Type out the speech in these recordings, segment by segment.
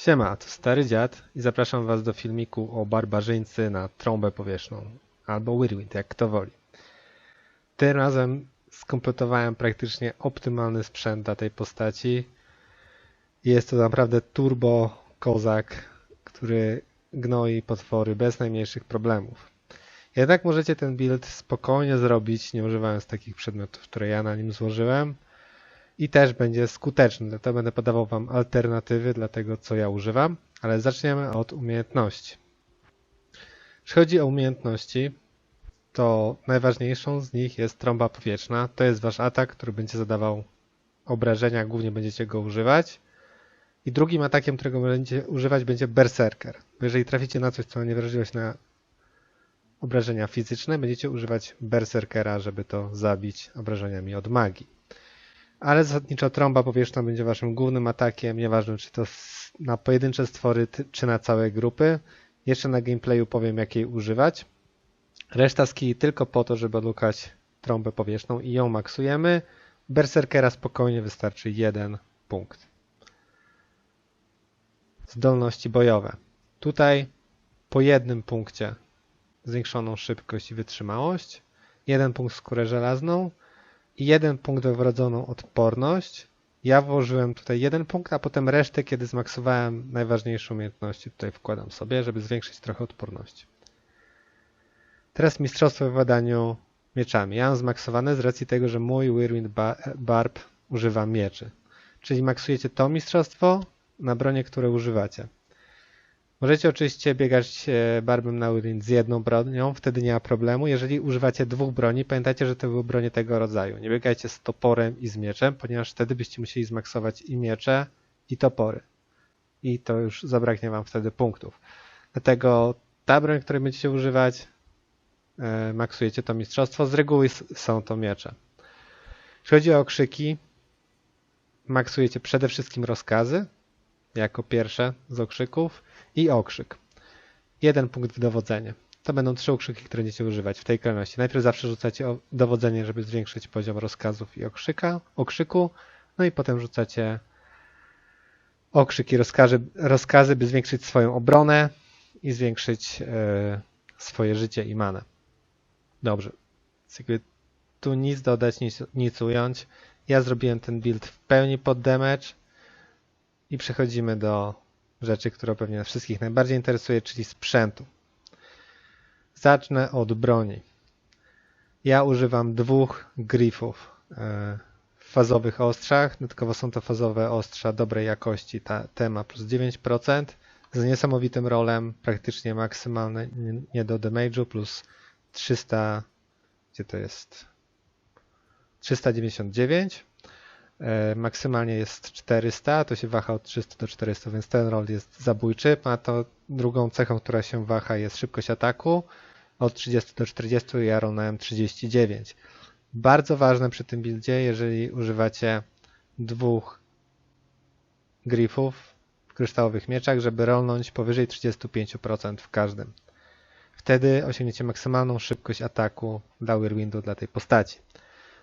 Siema, to stary dziad i zapraszam was do filmiku o barbarzyńcy na trąbę powierzchną, albo Whirlwind, jak kto woli. Tym razem skompletowałem praktycznie optymalny sprzęt dla tej postaci. Jest to naprawdę turbo kozak, który gnoi potwory bez najmniejszych problemów. Jednak możecie ten build spokojnie zrobić, nie używając takich przedmiotów, które ja na nim złożyłem i też będzie skuteczny. Dlatego będę podawał Wam alternatywy dla tego, co ja używam, ale zaczniemy od umiejętności. Jeśli chodzi o umiejętności, to najważniejszą z nich jest trąba powietrzna. To jest Wasz atak, który będzie zadawał obrażenia, głównie będziecie go używać. I drugim atakiem, którego będziecie używać, będzie Berserker. Bo jeżeli traficie na coś, co nie wyraziło na obrażenia fizyczne, będziecie używać Berserkera, żeby to zabić obrażeniami od magii. Ale zasadniczo trąba powietrzna będzie waszym głównym atakiem, nieważne czy to na pojedyncze stwory, czy na całe grupy. Jeszcze na gameplayu powiem jak jej używać. Reszta ski tylko po to, żeby odlukać trąbę powietrzną i ją maksujemy. Berserkera spokojnie wystarczy jeden punkt. Zdolności bojowe. Tutaj po jednym punkcie zwiększoną szybkość i wytrzymałość, jeden punkt skórę żelazną i jeden punkt we wrodzoną odporność. Ja włożyłem tutaj jeden punkt, a potem resztę, kiedy zmaksowałem najważniejsze umiejętności, tutaj wkładam sobie, żeby zwiększyć trochę odporności. Teraz mistrzostwo w władaniu mieczami. Ja mam zmaksowane z racji tego, że mój Whirlwind Barb używa mieczy. Czyli maksujecie to mistrzostwo na bronie, które używacie. Możecie oczywiście biegać e, barbem na Whirlwind z jedną bronią, wtedy nie ma problemu. Jeżeli używacie dwóch broni, pamiętajcie, że to były bronie tego rodzaju. Nie biegajcie z toporem i z mieczem, ponieważ wtedy byście musieli zmaksować i miecze, i topory. I to już zabraknie wam wtedy punktów. Dlatego ta broń, której będziecie używać, e, maksujecie to mistrzostwo. Z reguły są to miecze. Jeśli chodzi o okrzyki, maksujecie przede wszystkim rozkazy, jako pierwsze z okrzyków i okrzyk. Jeden punkt w dowodzenie. To będą trzy okrzyki, które będziecie używać w tej kolejności. Najpierw zawsze rzucacie dowodzenie, żeby zwiększyć poziom rozkazów i okrzyka, okrzyku, no i potem rzucacie okrzyk i rozkazy, rozkazy by zwiększyć swoją obronę i zwiększyć e, swoje życie i manę. Dobrze. Jakby tu nic dodać, nic, nic ująć. Ja zrobiłem ten build w pełni pod damage i przechodzimy do rzeczy, która pewnie nas wszystkich najbardziej interesuje, czyli sprzętu. Zacznę od broni. Ja używam dwóch grifów e, w fazowych ostrzach. Dodatkowo są to fazowe ostrza dobrej jakości. Ta tema plus 9% z niesamowitym rolem, praktycznie maksymalne nie do damage'u plus 300, gdzie to jest? 399 E, maksymalnie jest 400, to się waha od 300 do 400, więc ten roll jest zabójczy. Ma to drugą cechą, która się waha jest szybkość ataku. Od 30 do 40 ja rollnąłem 39. Bardzo ważne przy tym buildzie, jeżeli używacie dwóch grifów w kryształowych mieczach, żeby rolnąć powyżej 35% w każdym. Wtedy osiągniecie maksymalną szybkość ataku dla Whirlwindu dla tej postaci.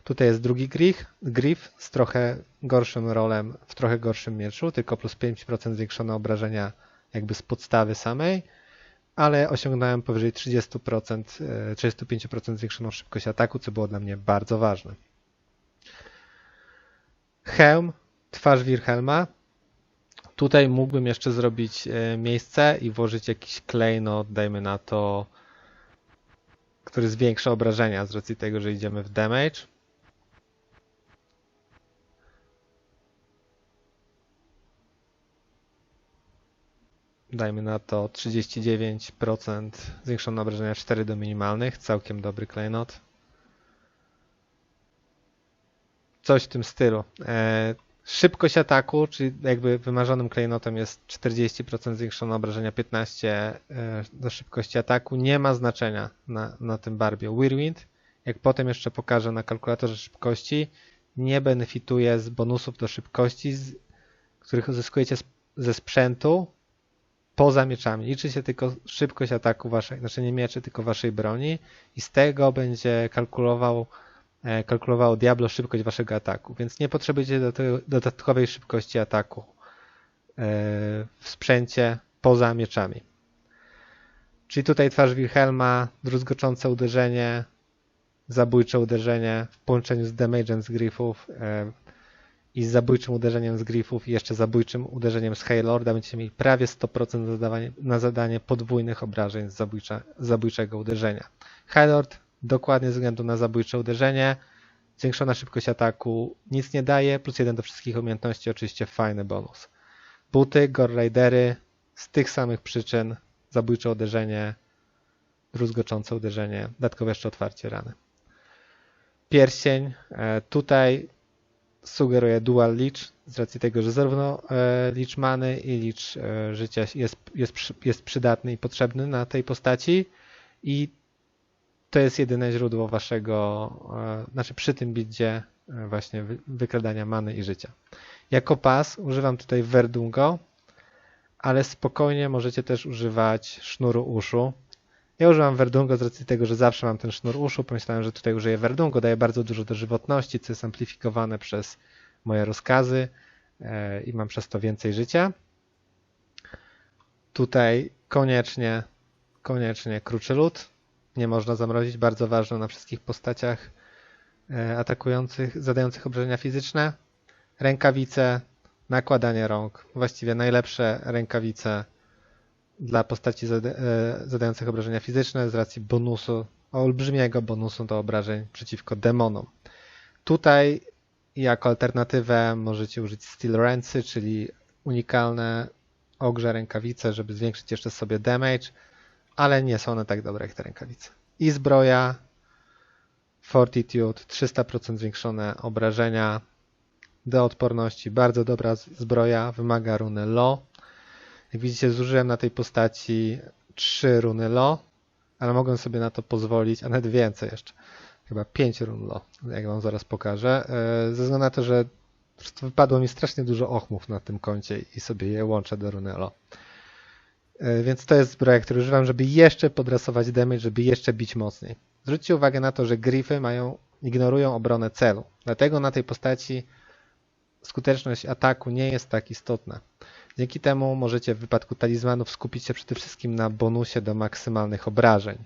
Tutaj jest drugi grif, grif z trochę gorszym rolem, w trochę gorszym mieczu, tylko plus 5% zwiększone obrażenia jakby z podstawy samej, ale osiągnąłem powyżej 30%, 35% e, zwiększoną szybkość ataku, co było dla mnie bardzo ważne. Hełm, twarz Wilhelma. Tutaj mógłbym jeszcze zrobić e, miejsce i włożyć jakiś klejnot, dajmy na to, który zwiększa obrażenia z racji tego, że idziemy w damage. Dajmy na to 39% zwiększone obrażenia 4 do minimalnych, całkiem dobry klejnot. Coś w tym stylu. E, szybkość ataku, czyli jakby wymarzonym klejnotem jest 40% zwiększone obrażenia, 15% e, do szybkości ataku. Nie ma znaczenia na, na tym barbie. Whirlwind, jak potem jeszcze pokażę na kalkulatorze szybkości, nie benefituje z bonusów do szybkości, z, których uzyskujecie z, ze sprzętu, poza mieczami. Liczy się tylko szybkość ataku waszej, znaczy nie mieczy, tylko waszej broni i z tego będzie kalkulował e, Diablo szybkość waszego ataku, więc nie potrzebujecie dodatkowej szybkości ataku w sprzęcie poza mieczami. Czyli tutaj twarz Wilhelma, druzgoczące uderzenie, zabójcze uderzenie w połączeniu z damage'em z griffów e, i z zabójczym uderzeniem z griffów i jeszcze zabójczym uderzeniem z Haylorda będziecie mieli prawie 100% na zadanie podwójnych obrażeń z, zabójczego uderzenia. Haylord dokładnie ze względu na zabójcze uderzenie, zwiększona szybkość ataku nic nie daje, plus jeden do wszystkich umiejętności, oczywiście fajny bonus. Buty, Gore Ridery z tych samych przyczyn, zabójcze uderzenie, druzgoczące uderzenie, dodatkowo jeszcze otwarcie rany. Pierścień, e, tutaj sugeruje dual leech, z racji tego, że zarówno e, leech many i leech e, życia jest, jest, jest przydatny i potrzebny na tej postaci i to jest jedyne źródło waszego, znaczy przy tym bidzie właśnie wykradania many i życia. Jako pas używam tutaj Verdungo, ale spokojnie możecie też używać sznuru uszu. Ja używam Verdungo z racji tego, że zawsze mam ten sznur uszu. Pomyślałem, że tutaj użyję Verdungo, daje bardzo dużo do żywotności, co jest amplifikowane przez moje rozkazy e, i mam przez to więcej życia. Tutaj koniecznie, koniecznie kruczy lód. Nie można zamrozić, bardzo ważne na wszystkich postaciach e, atakujących, zadających obrażenia fizyczne. Rękawice, nakładanie rąk. Właściwie najlepsze rękawice dla postaci e, zadających obrażenia fizyczne z racji bonusu, olbrzymiego bonusu do obrażeń przeciwko demonom. Tutaj jako alternatywę możecie użyć Steel Rancy, czyli unikalne ogrze rękawice, żeby zwiększyć jeszcze sobie damage, ale nie są one tak dobre jak te rękawice. I zbroja Fortitude, 300% zwiększone obrażenia, do odporności. Bardzo dobra zbroja, wymaga runy Lo. Jak widzicie, zużyłem na tej postaci 3 runy Lo, ale mogłem sobie na to pozwolić, a nawet więcej jeszcze. Chyba 5 run Lo, jak wam zaraz pokażę. E, ze względu na to, że wypadło mi strasznie dużo ochmów na tym koncie i sobie je łączę do runy Lo. E, więc to jest zbroja, którą używam, żeby jeszcze podrasować damage, żeby jeszcze bić mocniej. Zwróćcie uwagę na to, że grify mają, ignorują obronę celu. Dlatego na tej postaci skuteczność ataku nie jest tak istotna. Dzięki temu możecie w wypadku talizmanów skupić się przede wszystkim na bonusie do maksymalnych obrażeń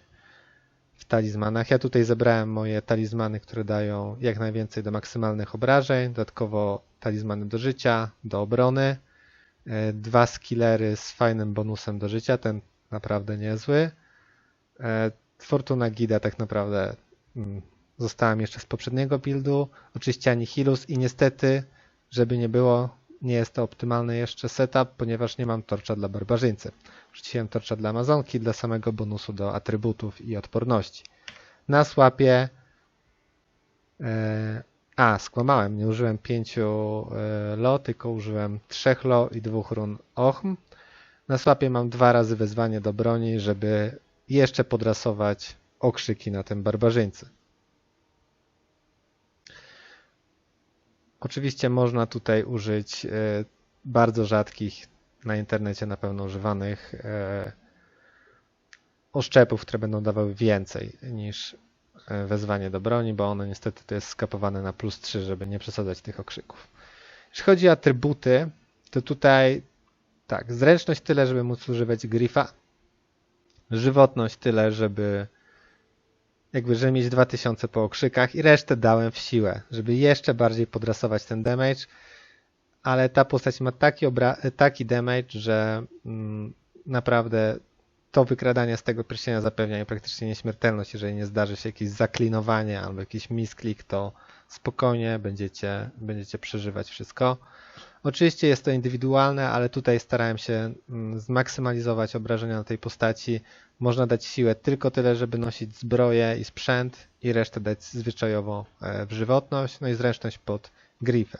w talizmanach. Ja tutaj zebrałem moje talizmany, które dają jak najwięcej do maksymalnych obrażeń, dodatkowo talizmany do życia, do obrony, e, dwa skillery z fajnym bonusem do życia, ten naprawdę niezły. E, Fortuna Gida tak naprawdę mm, zostałem jeszcze z poprzedniego buildu, oczywiście Anihilus i niestety żeby nie było, nie jest to optymalny jeszcze setup, ponieważ nie mam torcza dla barbarzyńcy. Rzuciłem torcza dla Amazonki dla samego bonusu do atrybutów i odporności. Na słapie e, a, skłamałem, nie użyłem pięciu e, lo, tylko użyłem trzech lo i dwóch run ochm. Na słapie mam dwa razy wezwanie do broni, żeby jeszcze podrasować okrzyki na tym barbarzyńcy. Oczywiście można tutaj użyć e, bardzo rzadkich, na internecie na pewno używanych e, oszczepów, które będą dawały więcej niż e, wezwanie do broni, bo one niestety to jest skapowane na plus 3, żeby nie przesadzać tych okrzyków. Jeśli chodzi o atrybuty, to tutaj tak, zręczność tyle, żeby móc używać grifa, żywotność tyle, żeby jakby, żeby mieć 2000 po okrzykach i resztę dałem w siłę, żeby jeszcze bardziej podrasować ten damage, ale ta postać ma taki, taki damage, że mm, naprawdę to wykradanie z tego pierścienia zapewnia jej praktycznie nieśmiertelność. Jeżeli nie zdarzy się jakieś zaklinowanie albo jakiś misklik, to spokojnie będziecie, będziecie przeżywać wszystko. Oczywiście jest to indywidualne, ale tutaj starałem się mm, zmaksymalizować obrażenia na tej postaci. Można dać siłę tylko tyle, żeby nosić zbroję i sprzęt i resztę dać zwyczajowo e, w żywotność, no i zręczność pod grifę.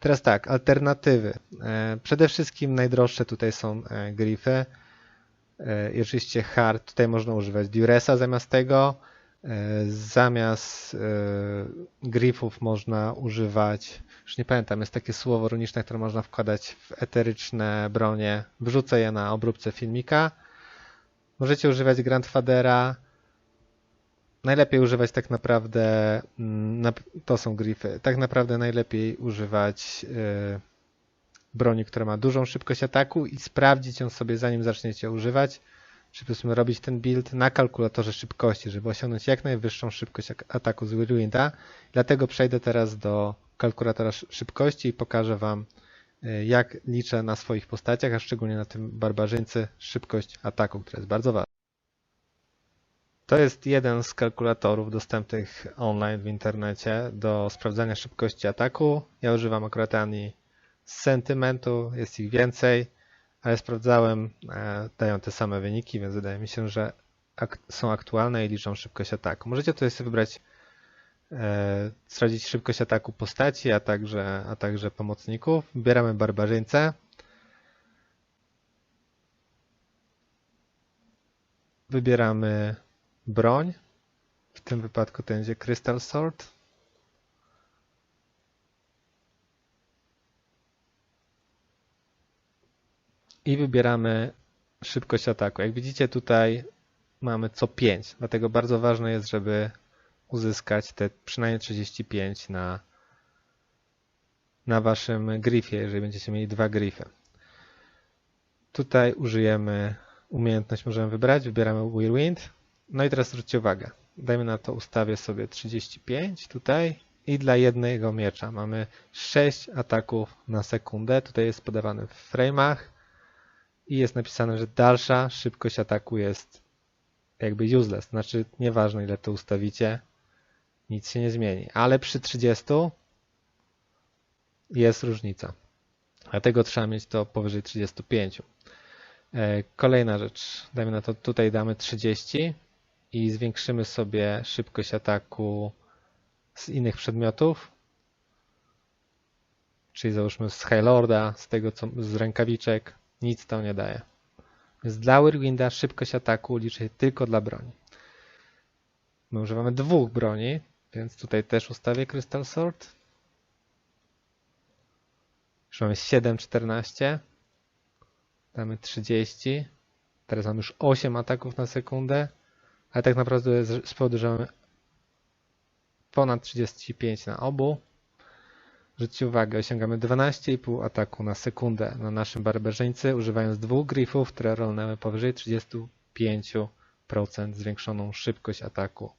Teraz tak, alternatywy. E, przede wszystkim najdroższe tutaj są e, grify. I oczywiście hard, tutaj można używać duresa zamiast tego. Zamiast griffów można używać już nie pamiętam, jest takie słowo runiczne, które można wkładać w eteryczne bronie. Wrzucę je na obróbce filmika. Możecie używać Grandfadera. Najlepiej używać tak naprawdę, mm, to są grify, tak naprawdę najlepiej używać broni, która ma dużą szybkość ataku i sprawdzić ją sobie zanim zaczniecie używać, czy powiedzmy robić ten build na kalkulatorze szybkości, żeby osiągnąć jak najwyższą szybkość ak- ataku z Whirlwinda. Dlatego przejdę teraz do kalkulatora szy- szybkości i pokażę Wam y, jak liczę na swoich postaciach, a szczególnie na tym barbarzyńcy szybkość ataku, która jest bardzo ważna. To jest jeden z kalkulatorów dostępnych online w internecie do sprawdzania szybkości ataku. Ja używam akurat Ani sentymentu, jest ich więcej, ale sprawdzałem, e, dają te same wyniki, więc wydaje mi się, że są aktualne i liczą szybkość ataku. Możecie tutaj sobie wybrać, e, sprawdzić szybkość ataku postaci, a także, a także pomocników. Wybieramy barbarzyńcę. Wybieramy broń. W tym wypadku to będzie Crystal Sword. I wybieramy szybkość ataku. Jak widzicie tutaj mamy co 5, dlatego bardzo ważne jest, żeby uzyskać te przynajmniej 35 na, na waszym gryfie, jeżeli będziecie mieli dwa gryfy. Tutaj użyjemy umiejętność, możemy wybrać, wybieramy Whirlwind. No i teraz zwróćcie uwagę, dajmy na to ustawię sobie 35 tutaj i dla jednego miecza mamy 6 ataków na sekundę. Tutaj jest podawany w frame'ach i jest napisane, że dalsza szybkość ataku jest jakby useless, znaczy nieważne ile to ustawicie, nic się nie zmieni, ale przy 30 jest różnica. Dlatego trzeba mieć to powyżej 35. E, Kolejna rzecz, dajmy na to, tutaj damy 30 i zwiększymy sobie szybkość ataku z innych przedmiotów, czyli załóżmy z Highlorda, z tego co, z rękawiczek, nic to nie daje. Więc dla Whirlwinda szybkość ataku liczy tylko dla broni. My używamy dwóch broni, więc tutaj też ustawię Crystal Sword. Już mamy 7, 14. Damy 30. Teraz mamy już 8 ataków na sekundę, ale tak naprawdę z powodu, że mamy ponad 35 na obu, Zwróćcie uwagę, osiągamy 12,5 ataku na sekundę na naszym barbarzyńcy, używając dwóch griffów, które rolnęły powyżej 35% zwiększoną szybkość ataku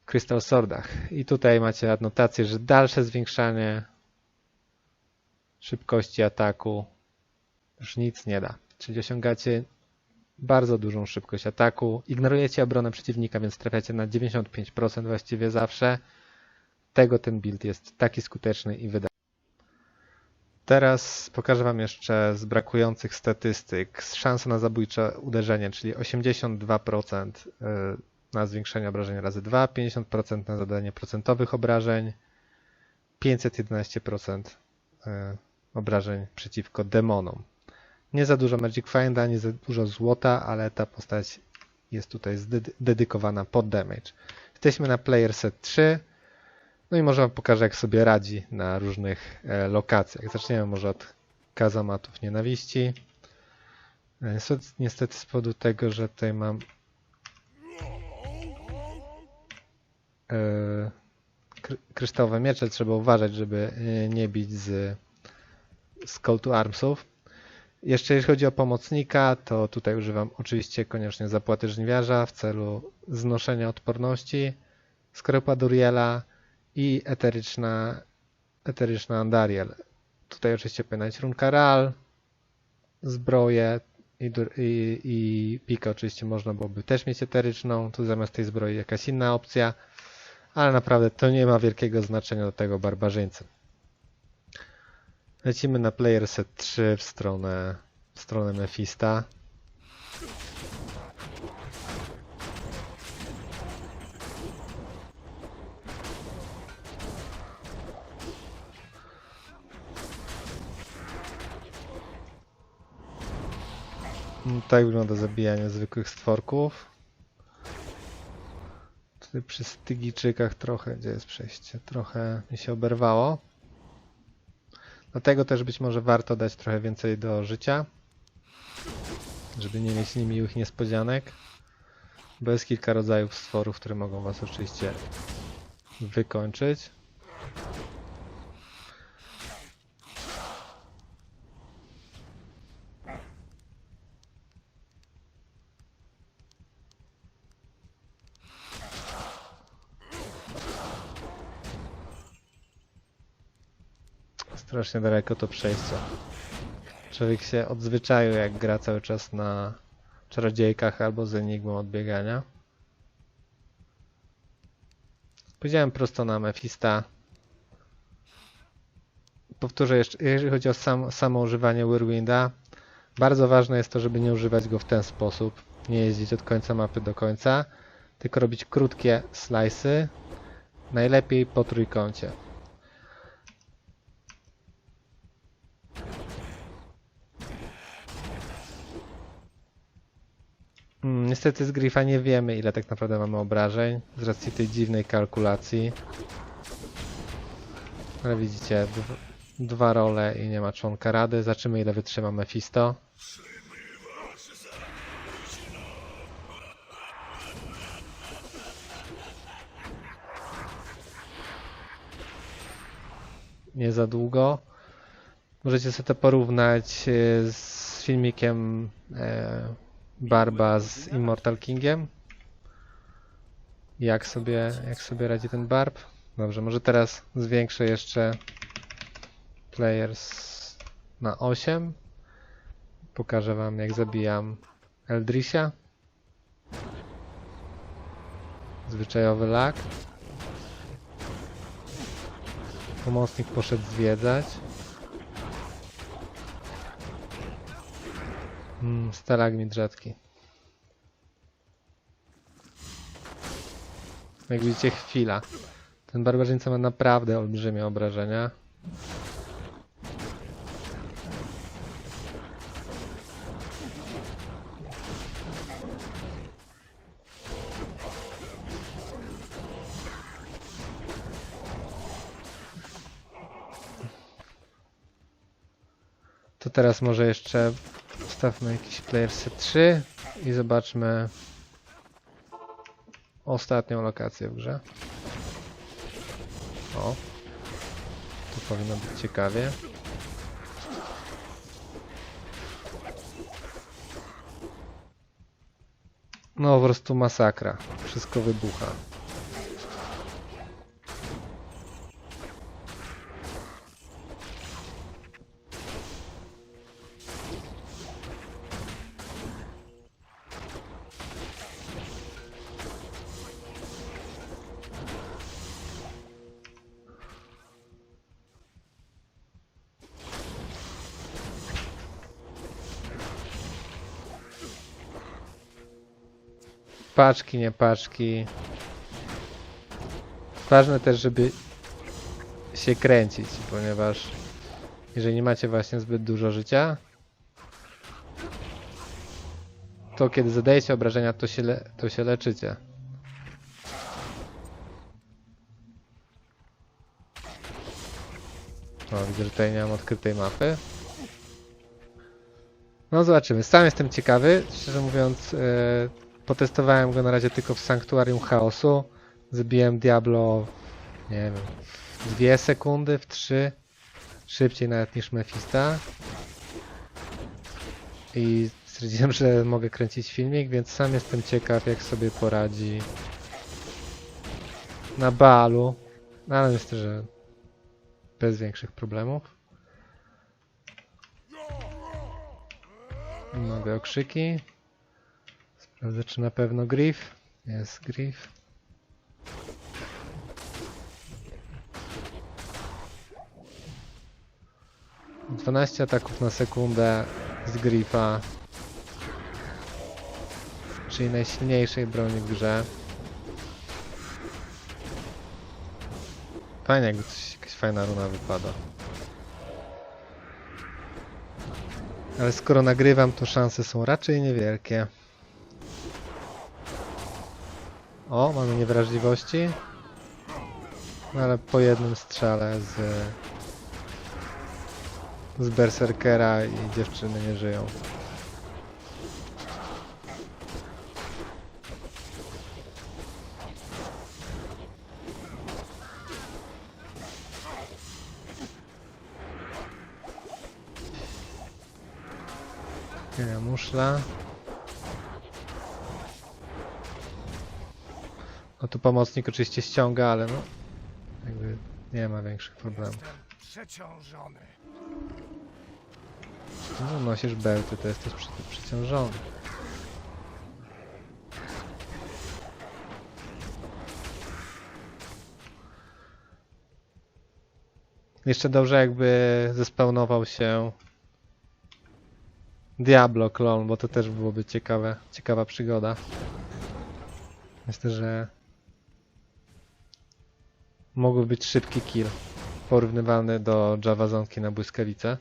w Crystal Swordach. I tutaj macie adnotację, że dalsze zwiększanie szybkości ataku już nic nie da. Czyli osiągacie bardzo dużą szybkość ataku, ignorujecie obronę przeciwnika, więc trafiacie na 95% właściwie zawsze tego ten build jest taki skuteczny i wydajny. Teraz pokażę Wam jeszcze z brakujących statystyk szansa na zabójcze uderzenie, czyli 82% y, na zwiększenie obrażeń razy 2, 50% na zadanie procentowych obrażeń, 511% y, obrażeń przeciwko demonom. Nie za dużo Magic Finda, nie za dużo złota, ale ta postać jest tutaj dedykowana pod damage. Jesteśmy na player set 3. No i może wam pokażę, jak sobie radzi na różnych e, lokacjach. Zaczniemy może od kazamatów nienawiści. E, Niestety, z powodu tego, że tutaj mam e, kry- kryształowe miecze, trzeba uważać, żeby nie bić z, z call to armsów. Jeszcze jeśli chodzi o pomocnika, to tutaj używam oczywiście koniecznie zapłaty żniwiarza w celu znoszenia odporności, skorupa Duriela, i eteryczna, eteryczna Andariel. Tutaj oczywiście powinna być runka Ral, zbroje i, i, i oczywiście można byłoby też mieć eteryczną, tu zamiast tej zbroi jakaś inna opcja, ale naprawdę to nie ma wielkiego znaczenia do tego barbarzyńcy. Lecimy na player set 3 w stronę, w stronę Mephista. Tak wygląda zabijanie zwykłych stworków. Tutaj przy stygiczykach trochę, gdzie jest przejście, trochę mi się oberwało. Dlatego też być może warto dać trochę więcej do życia, żeby nie mieć niemiłych niespodzianek. Bo jest kilka rodzajów stworów, które mogą was oczywiście wykończyć. Strasznie daleko to przejście. Człowiek się odzwyczaił, jak gra cały czas na czarodziejkach albo z enigmą odbiegania. Powiedziałem prosto na Mefista. Powtórzę jeszcze, jeżeli chodzi o sam, samo używanie Whirlwinda, bardzo ważne jest to, żeby nie używać go w ten sposób. Nie jeździć od końca mapy do końca, tylko robić krótkie slice'y, najlepiej po trójkącie. Mm, Niestety z Griffa nie wiemy ile tak naprawdę mamy obrażeń z racji tej dziwnej kalkulacji. Ale widzicie, dw dwa role i nie ma członka rady. Zobaczymy ile wytrzyma Mephisto. Nie za długo. Możecie sobie to porównać e, z filmikiem e, Barba z Immortal Kingiem. Jak sobie, jak sobie radzi ten Barb? Dobrze, może teraz zwiększę jeszcze players na 8. Pokażę wam jak zabijam Eldrisia. Zwyczajowy lag. Pomocnik poszedł zwiedzać. Mm, stalagmit rzadki. Jak widzicie, chwila. Ten barbarzyńca ma naprawdę olbrzymie obrażenia. To teraz może jeszcze Wstawmy jakiś player set 3 i zobaczmy ostatnią lokację w grze. O, tu powinno być ciekawie. No po prostu masakra. Wszystko wybucha. Paczki, nie paczki. Ważne też, żeby się kręcić, ponieważ jeżeli nie macie właśnie zbyt dużo życia, to kiedy zadajecie obrażenia, to się, le to się leczycie. O, widzę, że tutaj nie mam odkrytej mapy. No zobaczymy. Sam jestem ciekawy. Szczerze mówiąc, e, potestowałem go na razie tylko w Sanktuarium Chaosu. Zabiłem Diablo, nie wiem, dwie sekundy, w trzy. Szybciej nawet niż Mefista. I stwierdziłem, że mogę kręcić filmik, więc sam jestem ciekaw, jak sobie poradzi na balu. No, ale myślę, że bez większych problemów. Mogę okrzyki. Sprawdzę, czy na pewno Griff. Jest Griff. Dwanaście ataków na sekundę z Griffa. Czyli najsilniejszej broni w grze. Fajnie, jakby coś, jakaś fajna runa wypada. Ale skoro nagrywam, to szanse są raczej niewielkie. O, mamy niewrażliwości. No ale po jednym strzale z... Z Berserkera i dziewczyny nie żyją. Muszla. No tu pomocnik oczywiście ściąga, ale no jakby nie ma większych problemów. przeciążony. No, nosisz belty, to jesteś przy, przeciążony. Jeszcze dobrze jakby zespawnował się Diablo klon, bo to też byłoby ciekawe, ciekawa przygoda. Myślę, że mógłby być szybki kill, porównywalny do Javazonki na błyskawice.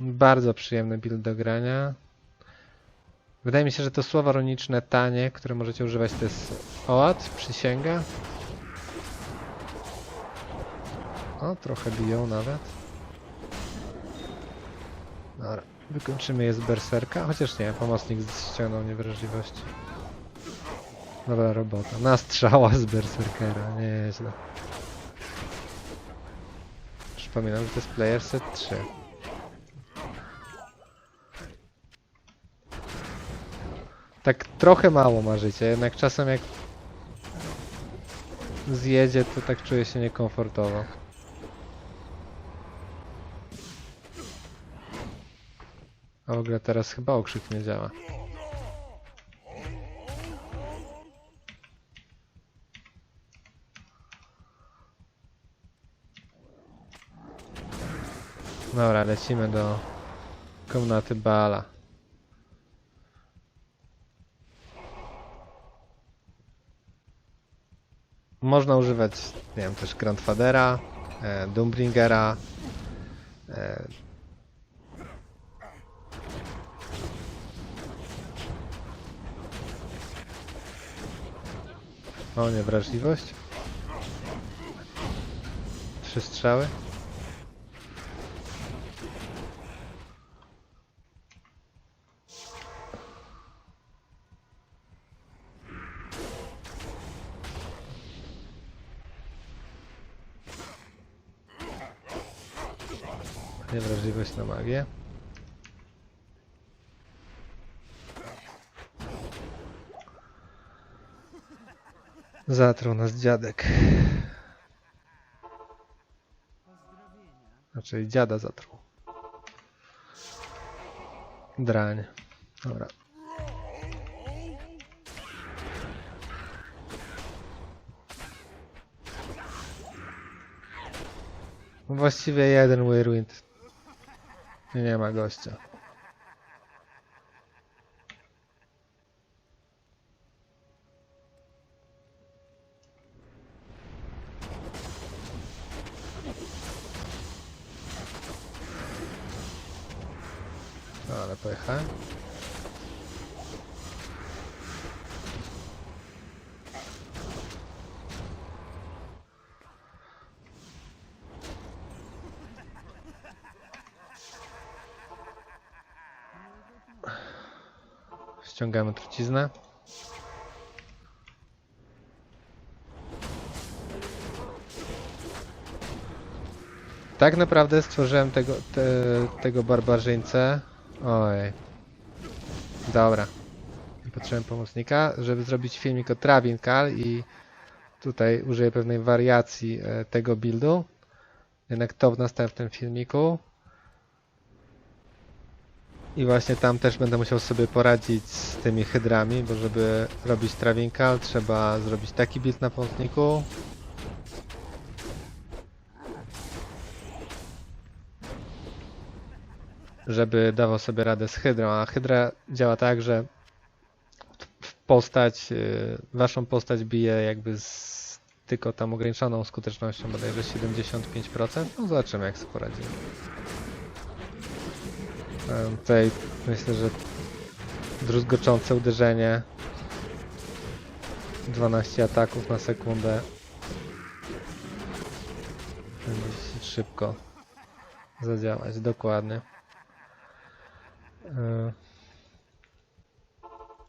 Bardzo przyjemny build do grania. Wydaje mi się, że to słowa runiczne tanie, które możecie używać to jest oład, przysięga. O, trochę biją nawet. Dobra, wykończymy je z berserka, chociaż nie, pomocnik ściągnął niewrażliwości. Dobra robota. Na strzała z berserkera, nieźle. Przypominam, że to jest player set 3. Tak trochę mało ma życia, jednak czasem jak zjedzie, to tak czuję się niekomfortowo. W ogóle teraz chyba okrzyk nie działa. Dobra, lecimy do komnaty Bala. Można używać, nie wiem, też Grandfadera, e, e, O, niewrażliwość. Trzy strzały. Niewrażliwość na magię. Zatruł nas dziadek. Znaczy dziada zatruł. Drań. Dobra. Właściwie jeden Whirlwind. Nie ma gościa. Pojechałem. Ściągamy truciznę. Tak naprawdę stworzyłem tego, te, tego barbarzyńcę. Oj. Dobra. Potrzebuję pomocnika, żeby zrobić filmik o Travinkal i tutaj użyję pewnej wariacji e, tego buildu. Jednak to w następnym filmiku. I właśnie tam też będę musiał sobie poradzić z tymi hydrami, bo żeby robić Travinkal trzeba zrobić taki build na pomocniku. Żeby dawał sobie radę z Hydrą, a Hydra działa tak, że postać, y, waszą postać bije jakby z tylko tam ograniczoną skutecznością, bodajże 75%. No zobaczymy jak sobie poradzimy. Em, Tutaj myślę, że druzgoczące uderzenie 12 ataków na sekundę będzie szybko zadziałać, dokładnie. Yy.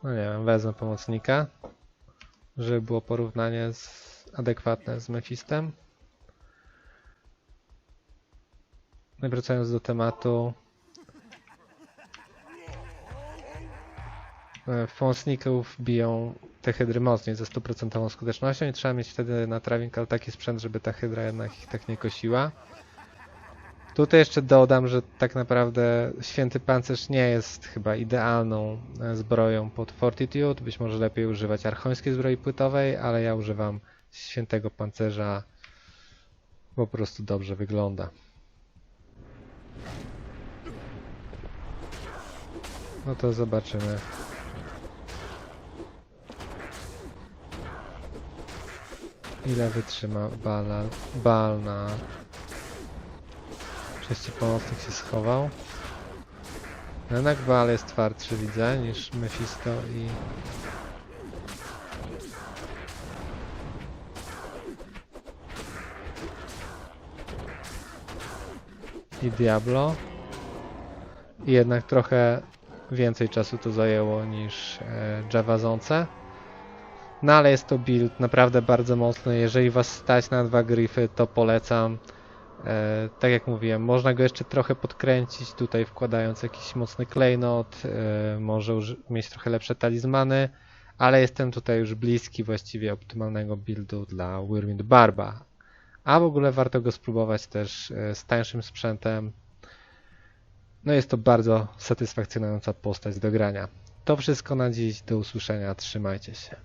No nie wiem, wezmę pomocnika, żeby było porównanie z, adekwatne z Mephistem. No i wracając do tematu. W pomocników biją te hydry mocniej ze stuprocentową skutecznością i trzeba mieć wtedy na Travinkal taki sprzęt, żeby ta hydra jednak ich tak nie kosiła. Tutaj jeszcze dodam, że tak naprawdę święty pancerz nie jest chyba idealną e, zbroją pod Fortitude. Być może lepiej używać archońskiej zbroi płytowej, ale ja używam świętego pancerza. Po prostu dobrze wygląda. No to zobaczymy. Ile wytrzyma Bala. Oczywiście pomocnik się schował. No Jednak Bal jest twardszy widzę niż Mephisto i... I Diablo. I jednak trochę więcej czasu to zajęło niż e, Javazonce. No ale jest to build naprawdę bardzo mocny. Jeżeli was stać na dwa gryfy, to polecam. E, tak jak mówiłem, można go jeszcze trochę podkręcić tutaj wkładając jakiś mocny klejnot, e, może mieć trochę lepsze talizmany, ale jestem tutaj już bliski właściwie optymalnego buildu dla Whirlwind Barba. A w ogóle warto go spróbować też e, z tańszym sprzętem. No jest to bardzo satysfakcjonująca postać do grania. To wszystko na dziś, do usłyszenia, trzymajcie się.